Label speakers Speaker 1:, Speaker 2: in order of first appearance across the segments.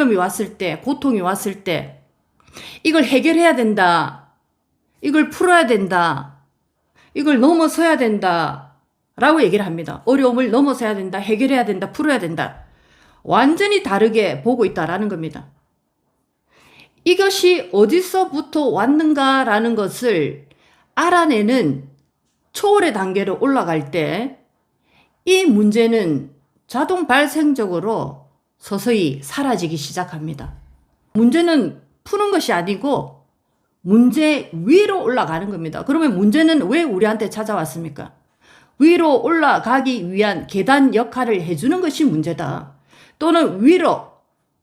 Speaker 1: 어려움이 왔을 때, 고통이 왔을 때, 이걸 해결해야 된다. 이걸 풀어야 된다. 이걸 넘어서야 된다. 라고 얘기를 합니다. 어려움을 넘어서야 된다. 해결해야 된다. 풀어야 된다. 완전히 다르게 보고 있다라는 겁니다. 이것이 어디서부터 왔는가라는 것을 알아내는 초월의 단계로 올라갈 때 이 문제는 자동 발생적으로 서서히 사라지기 시작합니다. 문제는 푸는 것이 아니고 문제 위로 올라가는 겁니다. 그러면 문제는 왜 우리한테 찾아왔습니까? 위로 올라가기 위한 계단 역할을 해주는 것이 문제다. 또는 위로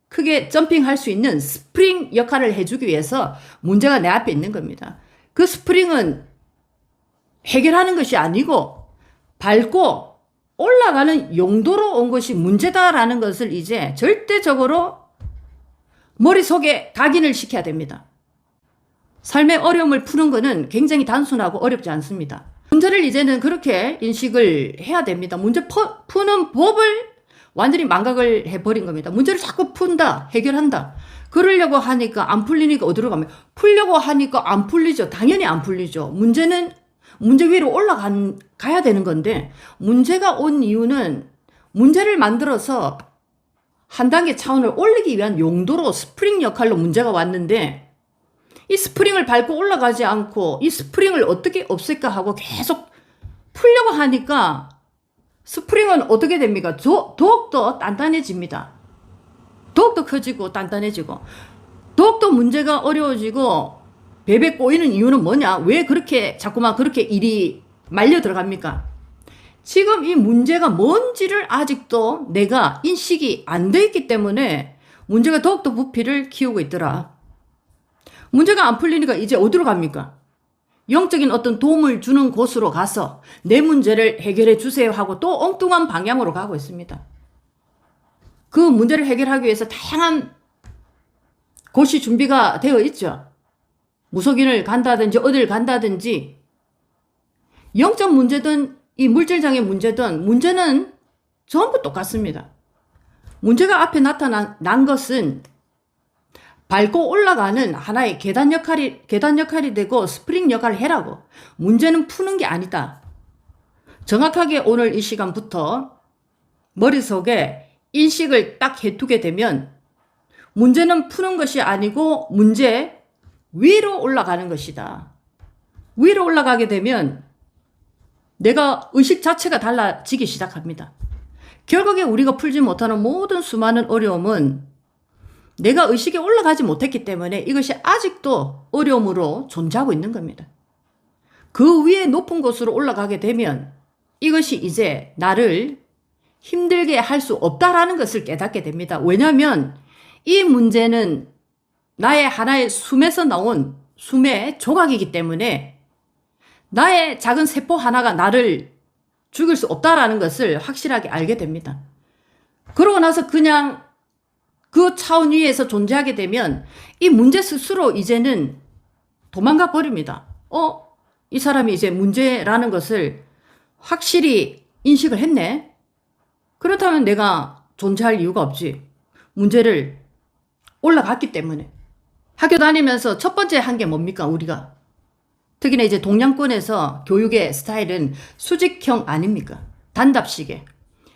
Speaker 1: 크게 점핑할 수 있는 스프링 역할을 해주기 위해서 문제가 내 앞에 있는 겁니다. 그 스프링은 해결하는 것이 아니고 밟고 올라가는 용도로 온 것이 문제다라는 것을 이제 절대적으로 머릿속에 각인을 시켜야 됩니다. 삶의 어려움을 푸는 것은 굉장히 단순하고 어렵지 않습니다. 문제를 이제는 그렇게 인식을 해야 됩니다. 문제 퍼, 푸는 법을 완전히 망각을 해버린 겁니다. 문제를 자꾸 푼다, 해결한다. 그러려고 하니까 안 풀리니까 어디로 가면? 풀려고 하니까 안 풀리죠. 당연히 안 풀리죠. 문제는 문제 위로 올라간 가야 되는 건데 문제가 온 이유는 문제를 만들어서 한 단계 차원을 올리기 위한 용도로 스프링 역할로 문제가 왔는데 이 스프링을 밟고 올라가지 않고 이 스프링을 어떻게 없앨까 하고 계속 풀려고 하니까 스프링은 어떻게 됩니까? 더, 더욱더 단단해집니다. 더욱더 커지고 단단해지고 더욱더 문제가 어려워지고 베베 꼬이는 이유는 뭐냐? 왜 그렇게 자꾸만 그렇게 일이 말려 들어갑니까? 지금 이 문제가 뭔지를 아직도 내가 인식이 안 돼 있기 때문에 문제가 더욱더 부피를 키우고 있더라. 문제가 안 풀리니까 이제 어디로 갑니까? 영적인 어떤 도움을 주는 곳으로 가서 내 문제를 해결해 주세요 하고 또 엉뚱한 방향으로 가고 있습니다. 그 문제를 해결하기 위해서 다양한 곳이 준비가 되어 있죠. 무속인을 간다든지 어딜 간다든지 영적 문제든 이 물질장애 문제든 문제는 전부 똑같습니다. 문제가 앞에 나타난 것은 밟고 올라가는 하나의 계단 역할이, 계단 역할이 되고 스프링 역할을 해라고. 문제는 푸는 게 아니다. 정확하게 오늘 이 시간부터 머릿속에 인식을 딱 해두게 되면 문제는 푸는 것이 아니고 문제 위로 올라가는 것이다. 위로 올라가게 되면 내가 의식 자체가 달라지기 시작합니다. 결국에 우리가 풀지 못하는 모든 수많은 어려움은 내가 의식에 올라가지 못했기 때문에 이것이 아직도 어려움으로 존재하고 있는 겁니다. 그 위에 높은 곳으로 올라가게 되면 이것이 이제 나를 힘들게 할 수 없다라는 것을 깨닫게 됩니다. 왜냐하면 이 문제는 나의 하나의 숨에서 나온 숨의 조각이기 때문에 나의 작은 세포 하나가 나를 죽일 수 없다라는 것을 확실하게 알게 됩니다. 그러고 나서 그냥 그 차원 위에서 존재하게 되면 이 문제 스스로 이제는 도망가 버립니다. 어? 이 사람이 이제 문제라는 것을 확실히 인식을 했네? 그렇다면 내가 존재할 이유가 없지. 문제를 올라갔기 때문에. 학교 다니면서 첫 번째 한 게 뭡니까, 우리가? 특히나 이제 동양권에서 교육의 스타일은 수직형 아닙니까? 단답식에.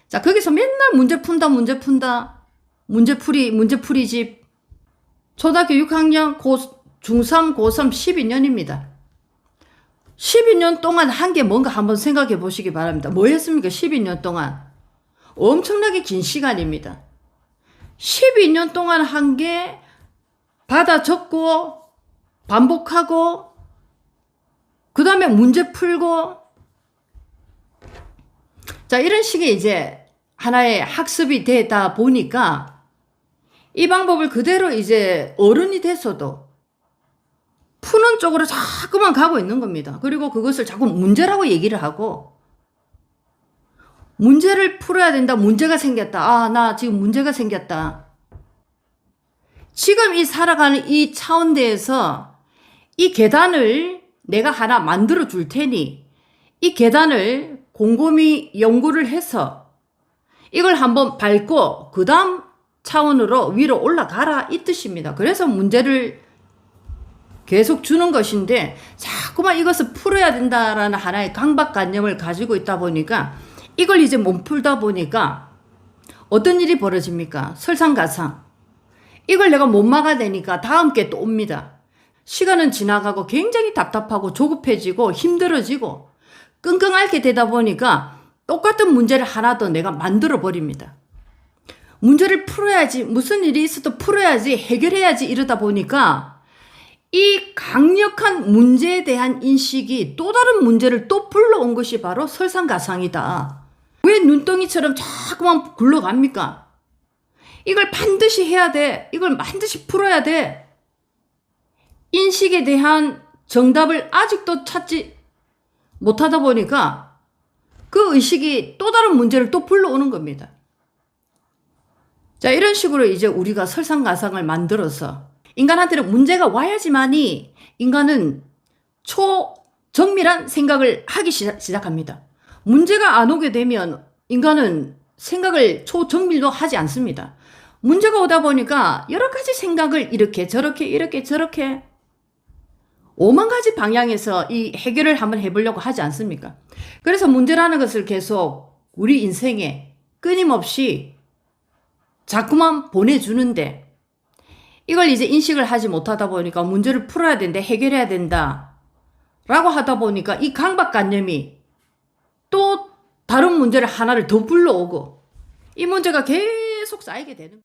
Speaker 1: 자, 거기서 맨날 문제 푼다, 문제 푼다, 문제풀이, 문제풀이 집. 초등학교 6학년, 고, 중3, 고3 12년입니다. 12년 동안 한 게 뭔가 한번 생각해 보시기 바랍니다. 뭐 했습니까? 12년 동안. 엄청나게 긴 시간입니다. 12년 동안 한 게 받아 적고 반복하고 그 다음에 문제 풀고 자 이런 식의 이제 하나의 학습이 되다 보니까 이 방법을 그대로 이제 어른이 됐어도 푸는 쪽으로 자꾸만 가고 있는 겁니다. 그리고 그것을 자꾸 문제라고 얘기를 하고 문제를 풀어야 된다. 문제가 생겼다. 아, 나 지금 문제가 생겼다. 지금 이 살아가는 이 차원대에서 이 계단을 내가 하나 만들어 줄 테니 이 계단을 곰곰이 연구를 해서 이걸 한번 밟고 그 다음 차원으로 위로 올라가라 이 뜻입니다. 그래서 문제를 계속 주는 것인데 자꾸만 이것을 풀어야 된다라는 하나의 강박관념을 가지고 있다 보니까 이걸 이제 몸 풀다 보니까 어떤 일이 벌어집니까? 설상가상. 이걸 내가 못 막아내니까 다음 게 또 옵니다. 시간은 지나가고 굉장히 답답하고 조급해지고 힘들어지고 끙끙 앓게 되다 보니까 똑같은 문제를 하나 더 내가 만들어 버립니다. 문제를 풀어야지 무슨 일이 있어도 풀어야지 해결해야지 이러다 보니까 이 강력한 문제에 대한 인식이 또 다른 문제를 또 불러온 것이 바로 설상가상이다. 왜 눈덩이처럼 자꾸만 굴러갑니까? 이걸 반드시 해야 돼. 이걸 반드시 풀어야 돼. 인식에 대한 정답을 아직도 찾지 못하다 보니까 그 의식이 또 다른 문제를 또 불러오는 겁니다. 자, 이런 식으로 이제 우리가 설상가상을 만들어서 인간한테는 문제가 와야지만이 인간은 초정밀한 생각을 하기 시작, 시작합니다. 문제가 안 오게 되면 인간은 생각을 초정밀도 하지 않습니다. 문제가 오다 보니까 여러 가지 생각을 이렇게 저렇게 이렇게 저렇게 오만 가지 방향에서 이 해결을 한번 해보려고 하지 않습니까? 그래서 문제라는 것을 계속 우리 인생에 끊임없이 자꾸만 보내주는데 이걸 이제 인식을 하지 못하다 보니까 문제를 풀어야 된다, 해결해야 된다. 라고 하다 보니까 이 강박관념이 또 다른 문제를 하나를 더 불러오고 이 문제가 계속 쌓이게 되는